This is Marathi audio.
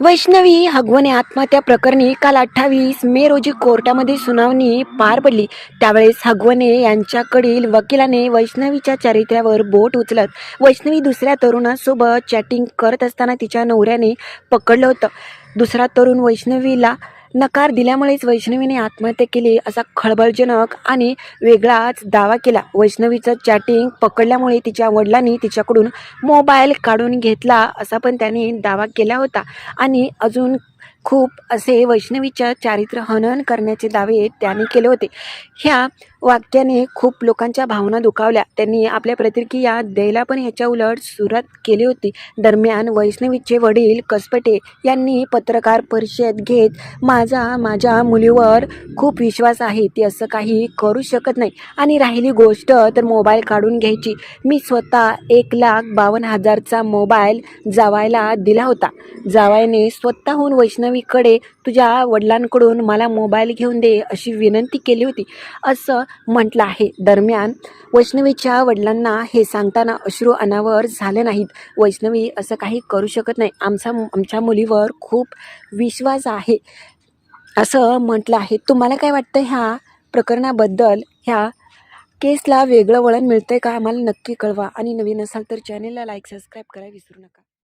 वैष्णवी हगवणे आत्महत्या प्रकरणी काल अठ्ठावीस मे रोजी कोर्टामध्ये सुनावणी पार पडली. त्यावेळेस हगवणे यांच्याकडील वकिलाने वैष्णवीच्या चारित्र्यावर बोट उचलत वैष्णवी दुसऱ्या तरुणासोबत चॅटिंग करत असताना तिच्या नवऱ्याने पकडलं होतं. दुसरा तरुण वैष्णवीला नकार दिल्यामुळेच वैष्णवीने आत्महत्या केली असा खळबळजनक आणि वेगळाच दावा केला. वैष्णवीचं चॅटिंग पकडल्यामुळे तिच्या वडिलांनी तिच्याकडून मोबाईल काढून घेतला असा पण त्यांनी दावा केला होता. आणि अजून खूप असे वैष्णवीच्या चारित्र्य हनन करण्याचे दावे त्यांनी केले होते. ह्या वाक्याने खूप लोकांच्या भावना दुखावल्या. त्यांनी आपल्या प्रतिक्रिया द्यायला पण ह्याच्या उलट सुरुवात केली होती. दरम्यान वैष्णवीचे वडील कसपटे यांनी पत्रकार परिषद घेत माझा माझ्या मुलीवर खूप विश्वास आहे ती असं काही करू शकत नाही. आणि राहिली गोष्ट तर मोबाईल काढून घ्यायची. मी स्वतः एक लाख बावन्न हजारचा मोबाईल जावायला दिला होता. जावायने स्वतःहून वैष्णवीकडे तुझ्या वडिलांकडून मला मोबाईल घेऊन दे अशी विनंती केली होती. असं म्हटलं आहे. दरम्यान वैष्णवीच्या वडिलांना हे सांगताना अश्रू अनावर झाले नाहीत. वैष्णवी असं काही करू शकत नाही. आमचा आमच्या मुलीवर खूप विश्वास आहे. असं म्हटलं आहे. तुम्हाला काय वाटतं ह्या प्रकरणाबद्दल? ह्या केसला वेगळं वळण मिळतंय का? आम्हाला नक्की कळवा. आणि नवीन असाल तर चॅनेलला लाईक सबस्क्राईब करायला विसरू नका.